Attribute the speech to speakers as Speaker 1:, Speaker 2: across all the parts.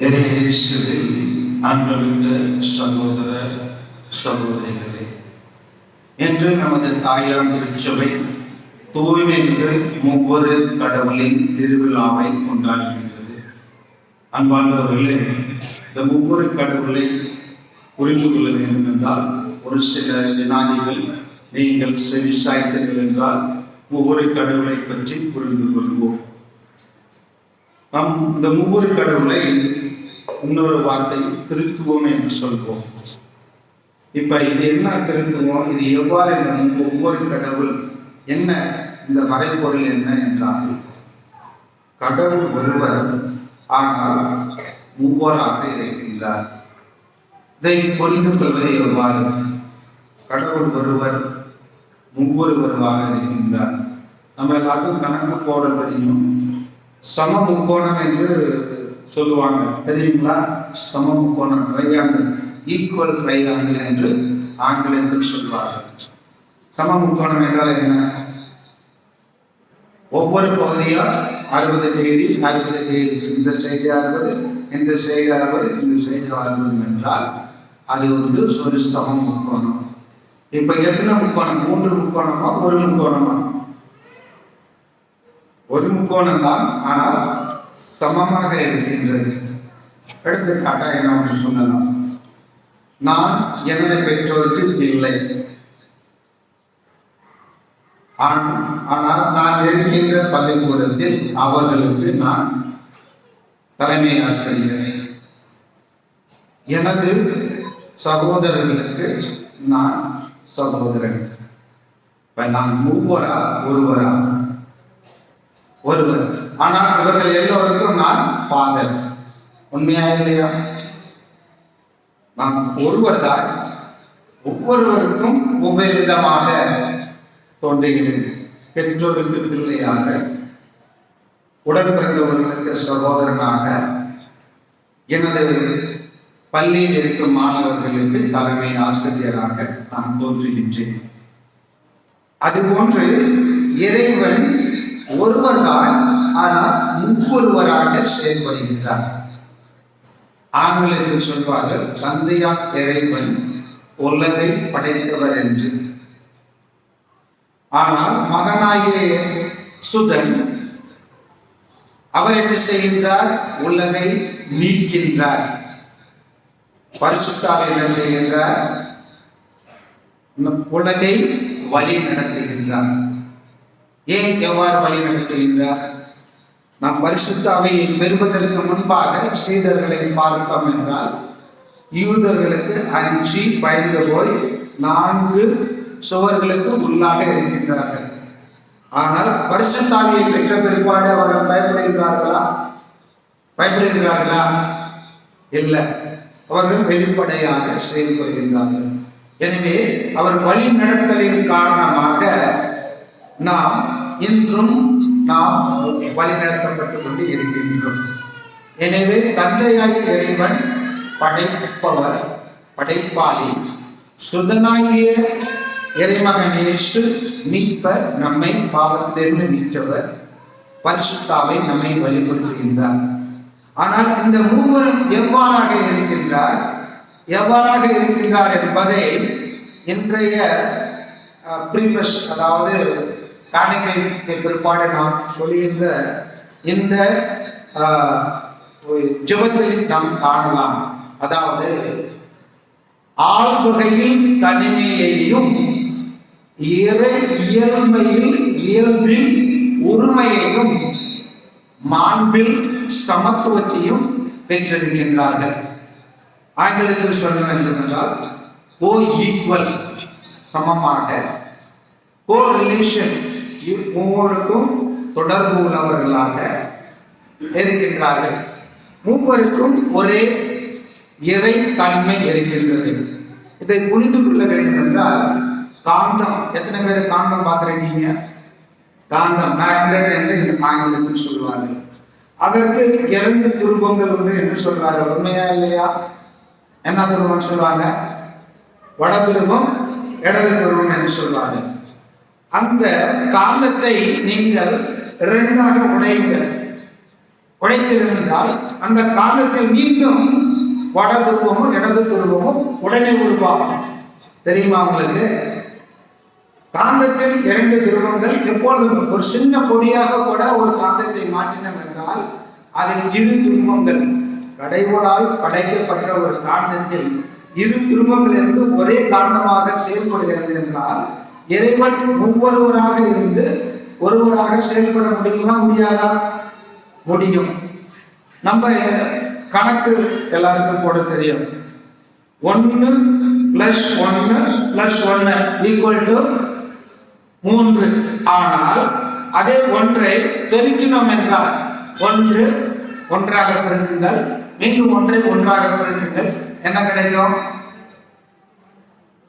Speaker 1: இயேசுவில் அன்புமிக்க சகோதர சகோதரிகளே என்று நமது தாயார் திருச்சபை தூய்மைக்கு ஒவ்வொரு கடவுளின் திருவிழாவை கொண்டாடுகின்றது. அன்பார்ந்தவர்களே இந்த ஒவ்வொரு கடவுளை புரிந்து கொள்ள வேண்டும் என்றால் ஒரு சில வினாடிகள் நீங்கள் செவி சாய்த்தீர்கள் என்றால் ஒவ்வொரு கடவுளை பற்றி புரிந்து கொள்வோம். நாம் இந்த ஒவ்வொரு கடவுளை இன்னொரு வார்த்தை திருத்துவம் என்று சொல்வோம். இப்ப இது என்ன திருத்துவம்? இது எவ்வாறு இந்த ஒவ்வொரு கடவுள் என்ன இந்த வரைபொருள் என்ன என்றால் கடவுள் ஒருவர் ஆனால் மூவராக இருக்கின்றார். இதை புரிந்து கொள்வது எவ்வாறு? கடவுள் ஒருவர் முவ்வொருவருவாக இருக்கின்றார். நம்ம எல்லாருக்கும் கணக்கு போட தெரியும். சம முக்கோணம் என்று சொல்லுவாங்க. தெரியுங்களா? சம முக்கோணம் ட்ரையாங்கிள் ஈக்குவல் ட்ரையாங்கிள் என்று ஆங்கிலத்தில் சொல்வார்கள். சம முக்கோணம் என்றால் என்ன? ஒவ்வொரு பகுதியும் அறுபது டிகிரி அறுபது டிகிரி. இந்த சைடு அறுபது இந்த சைடு அறுபது இந்த சைடு அறுபது என்றால் அது வந்து ஒரு சம முக்கோணம் இப்ப எத்தனை முக்கோணம்? மூன்று முக்கோணமா ஒரு முக்கோணமா? ஒரு முக்கோணம் தான் ஆனால் சமமாக இருக்கின்றது. எடுத்துக்காட்டா என்ன ஒன்று சொல்லலாம். நான் எனது பெற்றோருக்கு இல்லை. ஆனால் நான் இருக்கின்ற பள்ளிக்கூடத்தில் அவர்களுக்கு நான் தலைமை ஆசிரியர். எனது சகோதரர்களுக்கு நான் சகோதரன். இப்ப நான் மூவரா ஒருவரா? ஒருவர். ஆனால் இவர்கள் எல்லோருக்கும் நான் ஃபாதர் உண்மையா இல்லையா? நாம் ஒருவர் தான் ஒவ்வொருவருக்கும் ஒவ்வொரு விதமாக தோன்றுகிறது. பெற்றோருக்கு பிள்ளையாக உடன் பிறந்தவர்களுக்கு சகோதரனாக எனது பள்ளியில் இருக்கும் மாணவர்களுக்கு தலைமை ஆசிரியராக நான் தோன்றுகின்றேன். அதுபோன்று இறைவன் ஒருவர்தான் ஆனால் முப்பொருவராக செயல்படுகின்றார். ஆங்கிலத்தில் சொல்வார்கள் தந்தையா இறைவன் உலகை படைத்தவர் என்று. ஆனால் மகனாகிய சுதன் அவர் என்ன செய்கின்றார்? உலகை நீக்கின்றார். பரிசுத்தாவை என்ன செய்கின்றார்? உலகை வழி நடத்துகின்றார். ஏன் எவ்வாறு வழி நடத்துகின்றார் நாம் பரிசுத்தாவையை பெறுவதற்கு முன்பாக சீடர்களை பார்த்தோம் என்றால் யூதர்களுக்கு அஞ்சி பயந்து போய் நான்கு சுவர்களுக்கு உள்ளாக இருக்கின்றார்கள். ஆனால் பரிசுத்தாவியை பெற்ற பிற்பாடு அவர்கள் பயப்படுகிறார்களா பயப்படுகிறார்களா இல்லை. அவர்கள் வெளிப்படையாக செயல்படுகின்றார்கள் எனவே அவர் வழி நடத்தலின் காரணமாக நாம் இன்றும் நாம் வழிநடத்தப்பட்டு கொண்டு இருக்கின்றோம். எனவே தந்தையாக இறைவன் படைப்பவர் படைப்பாளி. சுதனாகிய இறைமகன் இயேசு மீட்பர் நம்மை பாவத்திலிருந்து மீட்டவர். பரிசுத்தாவை நம்மை வழிபடுத்துகின்றார் ஆனால் இந்த மூவரும் எவ்வாறாக இருக்கின்றார்? எவ்வாறாக இருக்கின்றார் என்பதை இன்றைய ப்ரீபஸ் அதாவது காணிக்கை பிற்பாடு நாம் சொல்லுகின்ற இந்த ஜபத்தில் நாம் காணலாம். அதாவது ஆழ்வகையில் தனிமையையும் இறை இயல்மையில் இயல்பில் உரிமையையும் மாண்பில் சமத்துவத்தையும் பெற்றிருக்கின்றார்கள். ஆங்கிலத்தில் சொல்ல வேண்டும் என்றால் கோ ஈக்குவல் சமமாக. கோ ரிலேஷன் இம்மூவருக்கும் தொடர்பு உள்ளவர்களாக இருக்கின்றார்கள். மூவருக்கும் ஒரே இறை தன்மை இருக்கின்றது. இதை புரிந்து கொள்ள வேண்டும் என்றால் காந்தம் எத்தனை பேர் காந்தம் பார்த்துருக்கீங்க காந்தம் மேக்னட் என்று இந்த ஆங்கிலத்தில் சொல்வார்கள் அதற்கு இரண்டு துருவங்கள் உண்டு என்று சொல்வார்கள். உண்மையா இல்லையா? என்ன துருவம் சொல்லுவாங்க வட துருவம் இடது துருவம் என்று சொல்வார்கள். அந்த காந்தத்தை நீங்கள் இரண்டாக உடையுங்கள். உடைத்திருந்தால் அந்த காந்தத்தில் மீண்டும் வட துருவமும் இடது துருவமும் உடனே உருவாகும். தெரியுமா உங்களுக்கு? காந்தத்தில் இரண்டு துருவங்கள் எப்பொழுதும் ஒரு சின்ன பொடியாக கூட ஒரு காந்தத்தை மாற்றினோம் என்றால் அதில் இரு துருவங்கள் கடைகோளால் படைக்கப்பட்ட ஒரு காந்தத்தில் இரு துருவங்கள் இருந்து ஒரே காந்தமாக செயல்படுகிறது என்றால் இறைவன் ஒவ்வொருவராக இருந்து ஒருவராக செயல்பட முடியுமா முடியாதா? முடியும். நம்ம கணக்கு எல்லாருக்கும் போட தெரியும். ஒன்று பிளஸ் ஒன்று பிளஸ் ஒன்று ஈக்குவல் டு மூன்று. ஆனால் அதே ஒன்றை பெருக்கினோம் என்றால் ஒன்று ஒன்றாக பெருக்குங்கள். மீண்டும் ஒன்றை ஒன்றாக பெருக்குங்கள். என்ன கிடைக்கும்?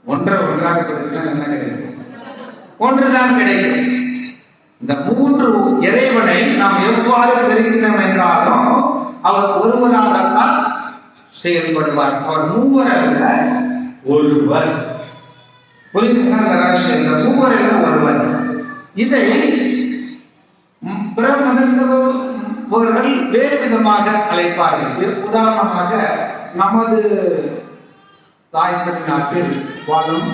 Speaker 1: ஒன்றை ஒன்றாக பெருக்கினால் என்ன கிடைக்கும்? ஒன்றுதான் கிடைக்கும். இந்த மூன்று இறைவனை நாம் எவ்வாறு பெறுகிறோம் என்றாலும் அவர் ஒருவராகத்தான் செயல்படுவார். அவர் மூவர் அல்ல ஒருவர். புரியுதுங்களா இந்த ரகசியம்? இந்த மூவர் அல்ல ஒருவர். இதை ம், பிற மதத்தவர்கள் வேறு விதமாக அழைப்பார்கள். இது உதாரணமாக நமது தாய் திருநாட்டில் வாழும்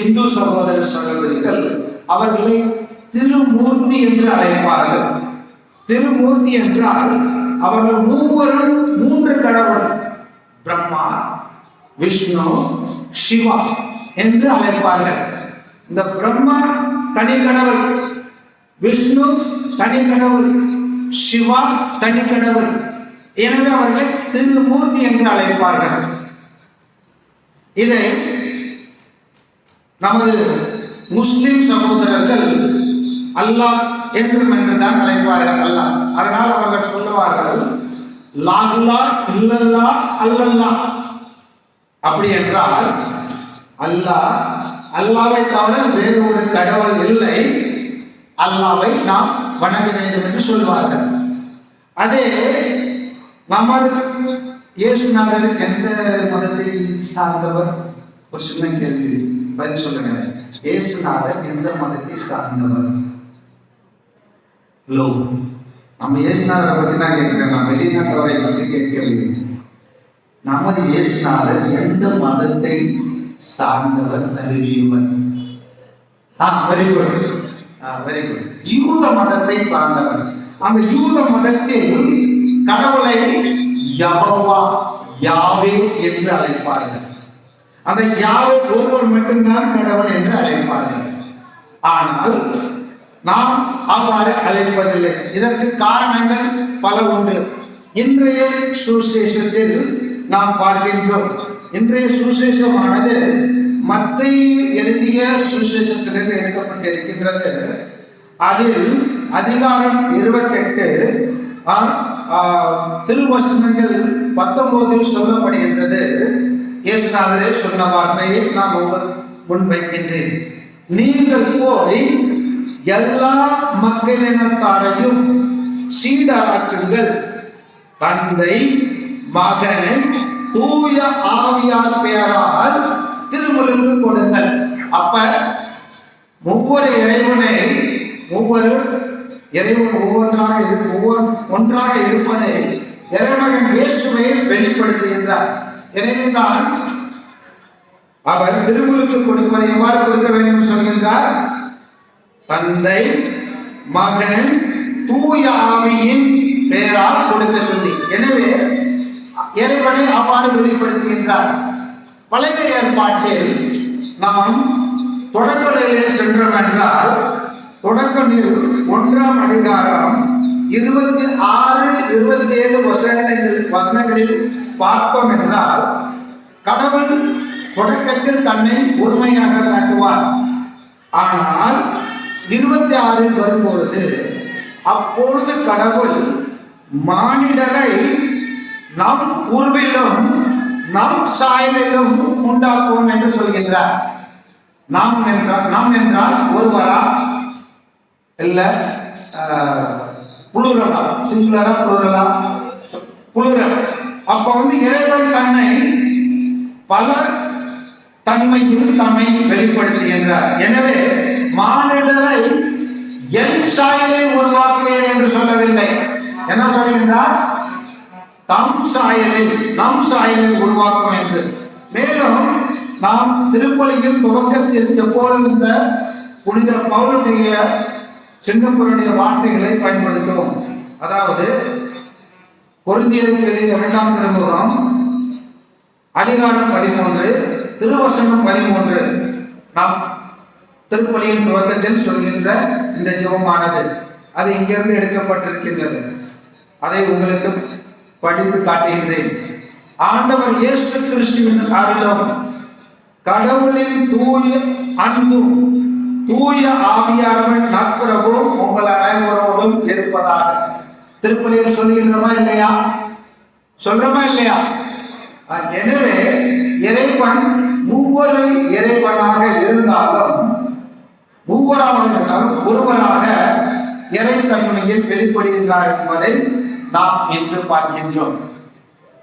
Speaker 1: இந்து சகோதர சகோதரிகள் அவர்களை திருமூர்த்தி என்று அழைப்பார்கள். திருமூர்த்தி என்றால் அவர்கள் மூவரும் மூன்று கடவுள் பிரம்மா விஷ்ணு சிவா என்று அழைப்பார்கள். இந்த பிரம்மா தனி கடவுள் விஷ்ணு தனி கடவுள் சிவா தனி கடவுள். எனவே அவர்களை திருமூர்த்தி என்று அழைப்பார்கள். இதை நமது முஸ்லிம் சகோதரர்கள் அல்லாஹ் என்றும் என்றுதான் அழைப்பார்கள் அல்லாஹ். அதனால் அவர்கள் சொல்லுவார்கள் லாகுலா இல்லல்லா அல்லல்லா. அப்படி என்றால் அல்லாஹ் அல்லாவை தவிர வேறு ஒரு கடவுள் இல்லை. அல்லாவை நாம் வணங்க வேண்டும் என்று சொல்வார்கள். அதே நமது இயேசுநாதர் எந்த மதத்தை சார்ந்தவர்? ஒரு சின்ன கேள்வி. பதில் சொல்லுங்க இயேசுநாதர் எந்த மதத்தை சார்ந்தவர்? லோ நம்ம இயேசுநாதரை பத்தி தான் கேட்கிறேன் நான் வெளிநாட்டவரை பற்றி கேட்கவில்லை. நமது இயேசுநாதர் எந்த மதத்தை சார்ந்தவர்? அறிவியவர் வெரி குட் வெரி குட் யூத மதத்தை சார்ந்தவர். அந்த யூத மதத்தில் கடவுளை யஹோவா யாவே என்று அழைப்பார்கள். அந்த யாரும் ஒருவர் மட்டும்தான் கடவுள் என்று அழைப்பார்கள். ஆனால் நாம் அவ்வாறு அழைப்பதில்லை. இதற்கு காரணங்கள் பல உண்டு. இன்றைய சுசேஷத்தில் நாம் பார்க்கின்றோம். இன்றைய சுசேஷமானது மத்திய எழுதிய சுசேஷத்திலிருந்து எடுக்கப்பட்டிருக்கின்றது. அதில் அதிகாரம் இருபத்தெட்டு திருவசனங்கள் பத்தொன்பதில் சொல்லப்படுகின்றது. இயேசுநாதரே சொன்ன வார்த்தையை நான் உங்கள் முன் வைக்கின்றேன். நீங்கள் போய் எல்லா மக்களினத்தாரையும் சீடராக்குங்கள். தந்தை மகன் தூய ஆவியார் பெயரால் திருமுறைக்கு கொடுங்கள். அப்ப ஒவ்வொரு இறைவனை ஒவ்வொரு இறைவன் ஒவ்வொன்றாக இருக்கும் ஒவ்வொரு ஒன்றாக இருப்பதை இறைமகன் இயேசுவை வெளிப்படுத்துகின்றார். எனவேதான் அவர் திருமுழுக்கு கொடுப்பதை எவ்வாறு கொடுக்க வேண்டும் சொல்கின்றார்? தந்தை மகன் தூய ஆவியின் பெயரால் கொடுக்க சொல்லி. எனவே இறைவனை அவ்வாறு வெளிப்படுத்துகின்றார். பழைய ஏற்பாட்டில் நாம் தொடக்க நிலையிலே சென்றோம் என்றால் தொடக்க நிலை ஒன்றாம் அதிகாரம் இருபத்தி ஆறு இருபத்தி ஏழு வசனங்களில் வசனங்களில் பார்த்தோம் என்றால் கடவுள் தொடக்கத்தில் தன்னை உண்மையாக காட்டுவார். ஆனால் இருபத்தி ஆறில் வரும்பொழுது அப்பொழுது கடவுள் மானிடரை நம் உருவிலும் நம் சாயலிலும் உண்டாக்குவோம் என்று சொல்கின்றார். நாம் என்றால் நாம் என்றால் ஒருவரா? இல்ல புளுரலா? சிங்குலரா புளுரலா? புளுரல். அப்ப வந்து இறைவன் தன்னை பல தன்மையில் தம்மை வெளிப்படுத்துகின்றார் எனவே மானிடரை என் சாயலை உருவாக்குவேன் என்று சொல்லவில்லை. என்ன சொல்கின்றார்? தம் சாயலில் நம் சாயலில் உருவாக்கும் என்று. மேலும் நாம் திருப்பலியின் துவக்கத்தில் எப்பொழுது இந்த புனித பௌருடைய சிங்கப்பூருடைய வார்த்தைகளை பயன்படுத்தும் அதாவது கொருந்தியருக்கு எழுதிய இரண்டாம் திருமுகம் அதிகாரம் பதிமூன்று திருவசனம் பதிமூன்று. நாம் திருப்பலியின் துவக்கத்தில் சொல்கின்ற இந்த ஜெபமானது அது இங்கிருந்து எடுக்கப்பட்டிருக்கின்றது. அதை உங்களுக்கு படித்து காட்டுகிறேன். ஆண்டவர் இயேசு கிறிஸ்துவின் அருளும் கடவுளின் தூய அன்பும் தூய ஆவியாரவன் நட்புறவும் உங்கள் அனைவரோடும் இருப்பதாக. திருப்பலியில் சொல்லுகின்றோமா இல்லையா? சொல்றோமா இல்லையா? எனவே இறைவன் மூவரு இறைவனாக இருந்தாலும் மூவராக இருந்தாலும் ஒருவராக இறைத்தன்மையில் வெளிப்படுகின்றார் என்பதை நாம் இன்று பார்க்கின்றோம்.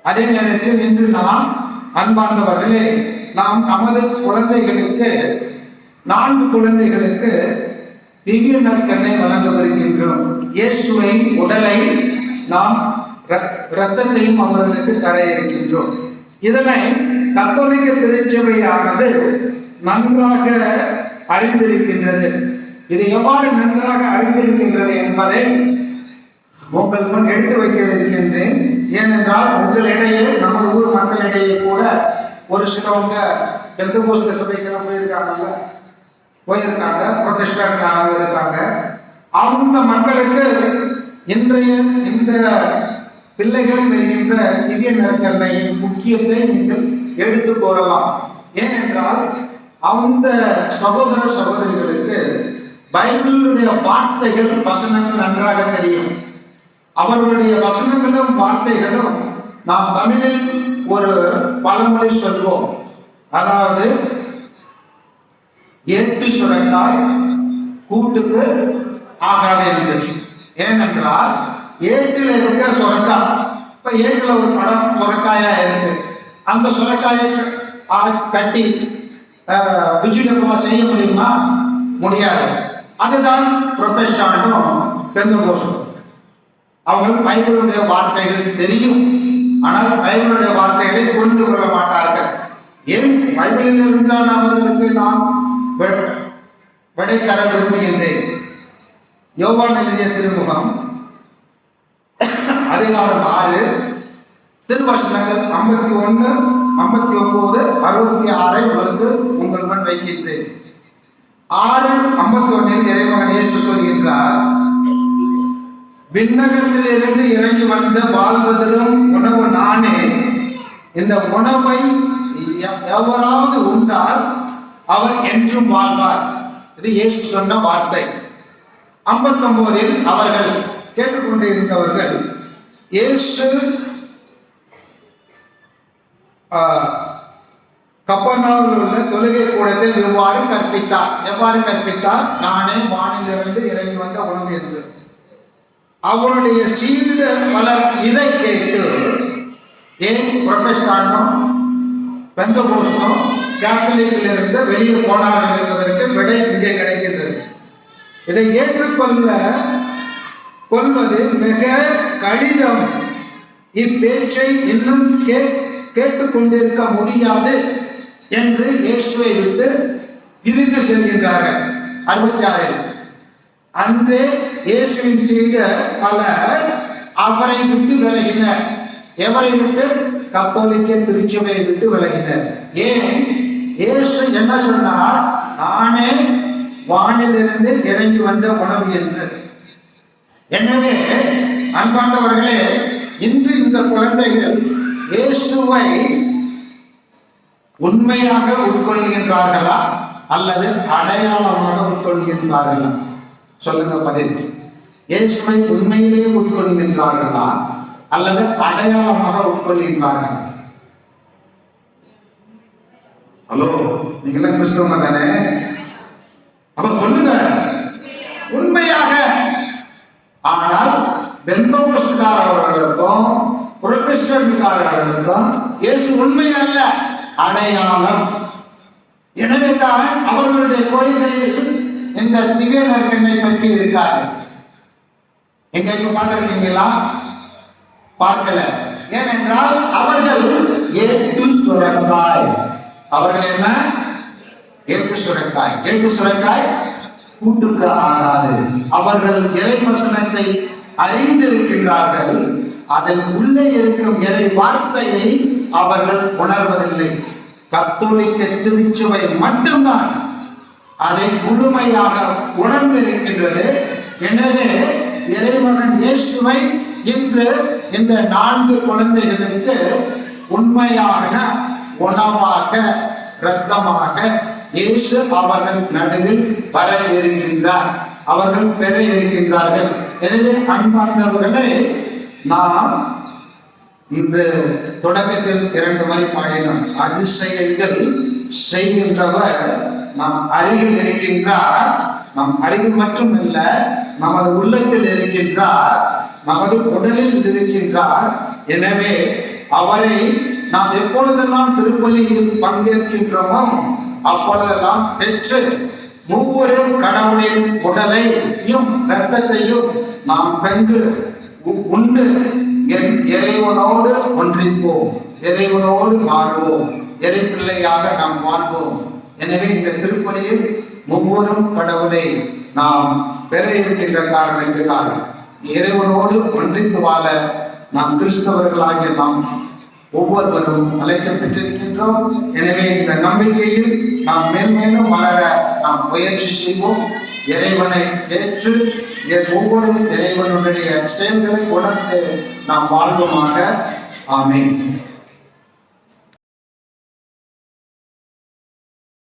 Speaker 1: அதே நேரத்தில் இன்று நாம் அன்பார்ந்தவர்களே நாம் நமது குழந்தைகளுக்கு நான்கு குழந்தைகளுக்கு திவ்ய நற்கண்ணை வழங்கவிருக்கின்றோம் இயேசுவை உடலை நாம் ரத்தத்தையும் அவர்களுக்கு தர இருக்கின்றோம் இதனை கத்தோலிக்க திருச்சபையானது நன்றாக அறிந்திருக்கின்றது. இது எவ்வாறு நன்றாக அறிந்திருக்கின்றது என்பதை உங்கள் முன் எடுத்து வைக்கவிருக்கின்றேன். ஏனென்றால் உங்களிடையே நமது ஊர் மக்களிடையே கூட ஒரு சிலவங்க பெந்தகோஸ்த சபைக்கெல்லாம் போயிருக்காங்கல்ல. போயிருக்காங்க புரொட்டஸ்டாண்ட் இருக்காங்க. அந்த மக்களுக்கு இன்றைய இந்த பிள்ளைகள் என்கின்ற திவ்ய நற்கரணையின் முக்கியத்தை நீங்கள் எடுத்து கூறலாம். ஏனென்றால் அந்த சகோதர சகோதரிகளுக்கு பைபிளுடைய வார்த்தைகள் வசனங்கள் நன்றாக தெரியும். அவர்களுடைய வசனங்களும் வார்த்தைகளும் நாம் தமிழில் ஒரு பழமொழி சொல்வோம். அதாவது எட்டு சுரக்காய் கூட்டுக்கு ஆகாது என்று. ஏனென்றால் ஏட்டில் இருக்கிற சுரக்காய் இப்ப ஏட்டில் ஒரு படம் சுரக்காயா இருக்கு. அந்த சுரக்காயை கட்டி விஜயமா செய்ய முடியுமா? முடியாது. அதுதான் புரொபெஸ்டாண்டும் பெந்த கோஷம். அவங்க பைபிளுடைய வார்த்தைகள் தெரியும். ஆனால் பைபிளுடைய வார்த்தைகளை புரிந்து கொள்ள மாட்டார்கள். ஏன்? பைபிளில் இருந்தால் அவர்களுக்கு நாம் வி- என்றேன் தர யோவான் எழுதிய திருமுகம் அதிகாரம் ஆறு திருவசனங்கள் ஐம்பத்தி ஒன்று ஐம்பத்தி ஒன்பது அறுபத்தி ஆறை வந்து உங்கள் முன் வைக்கின்றேன். ஆறு ஐம்பத்தி ஒன்னில் இறைமகன் இயேசு சொல்கின்றார் விண்ணகத்தில் இருந்து இறங்கி வந்த வாழ்வதிலும் உணவு நானே. இந்த உணவை எவராவது உண்டால் அவர் என்றும் வாழ்வார். இது இயேசு சொன்ன வார்த்தை. ஐம்பத்தொன்பதில் அவர்கள் கேட்டுக்கொண்டே இருந்தவர்கள் இயேசு கப்பர்னாவில் உள்ள தொழுகை கூடத்தில் எவ்வாறு கற்பித்தார்? எவ்வாறு கற்பித்தார்? நானே வானிலிருந்து இறங்கி வந்த உணவு என்று. அவருடைய சீர்த பலர் இதை கேட்டு ஏன் புரொட்டஸ்டாண்டும் பெந்த கோஷ்டம் இருந்து வெளியே போனார்கள் என்பதற்கு விடை இங்கே கிடைக்கின்றது. இதை ஏற்றுக்கொள்ள கொள்வது மிக கடினம். இப்பேச்சை இன்னும் கே கேட்டுக்கொண்டிருக்க முடியாது என்று இயேசுவை விட்டு பிரிந்து செல்கின்றார்கள். அறுபத்தி ஆறில் அன்றே இயேசுவின் செய்த பலர் அவரை விட்டு விலகினர். எவரை விட்டு? கத்தோலிக்க திருச்சபையை விட்டு விலகினர். ஏன்? இயேசு என்ன சொன்னார்? நானே வானிலிருந்து இறங்கி வந்த உணவு என்று. எனவே அன்பாண்டவர்களே இன்று இந்த குழந்தைகள் இயேசுவை உண்மையாக உட்கொள்கின்றார்களா? அல்லது அடையாளமாக உட்கொள்கின்றார்களா? சொல்லுங்க பதில். இயேசுவை உண்மையிலேயே உட்கொள்கின்றார்களா? அல்லது அடையாளமாக உட்கொள்கின்றார்களா? ஹலோ நீங்களாம் கிறிஸ்தவங்க தானே? அப்ப சொல்லுங்க. உண்மையாக. ஆனால் பெந்தோபஸ்துக்காரர்களுக்கும் புரொட்டஸ்டன்ட்காரர்களுக்கும் இயேசு உண்மை அல்ல அடையாளம். எனவே அவர்களுடைய கோயில்களில் இந்த திவ்ய நற்கண்ணை பற்றி இருக்கார் எங்கேயும் பார்த்துருக்கீங்களா? பார்க்கல. ஏனென்றால் அவர்கள் ஏட்டு சுரக்காய் அவர்கள் என்ன? எங்கு சுரக்காய். எங்கு சுரக்காய் கூட்டுக்கு ஆகாது அவர்கள் இறை வசனத்தை அறிந்திருக்கின்றார்கள். அதன் உள்ளே இருக்கும் இறை வார்த்தையை அவர்கள் உணர்வதில்லை. கத்தோலிக்க திருச்சுவை மட்டும்தான் அதை முழுமையாக உணர்ந்திருக்கின்றது. எனவே இறைவனன் இயேசுவை இன்று இந்த நான்கு குழந்தைகளுக்கு உண்மையான உணவாக இரத்தமாக இயேசு அவர்கள் நடுவில் வர இருக்கின்றார். அவர்கள் பெற இருக்கின்றார்கள். எனவே அன்பார்ந்தவர்களே நாம் இன்று தொடக்கத்தில் இரண்டு முறை பாடினோம். அதிசயங்கள் செய்கின்றவர் நம் அருகில் இருக்கின்றார். நம் அருகில் மட்டும் இல்ல நமது உள்ளத்தில் இருக்கின்றார். நமது உடலில் இருக்கின்றார். எனவே அவரை நாம் எப்பொழுதெல்லாம் திருப்பலியில் பங்கேற்கின்றோமோ அப்பொழுதெல்லாம் பெற்று ஒவ்வொரு கடவுளின் உடலையும் இரத்தத்தையும் நாம் பெற்று உ- உண்டு. என் இறைவனோடு ஒன்றிப்போம். இறைவனோடு வாழ்வோம் இறைப்பிள்ளையாக நாம் வாழ்வோம். எனவே இந்த திருப்பலியில் ஒவ்வொரு கடவுளை நாம் பெற இருக்கின்ற காரணத்தினால் இறைவனோடு ஒன்றித்து வாழ நாம் கிறிஸ்தவர்களாகிய நாம் ஒவ்வொருவரும் அழைக்கப்பட்டிருக்கின்றோம் எனவே இந்த நம்பிக்கையில் நாம் மேன்மேலும் வளர நாம் முயற்சி செய்வோம். இறைவனை ஏற்று என் ஒவ்வொரு இறைவனுடைய செயல்களை உணர்ந்து நாம் வாழ்வோமாக. ஆமேன்.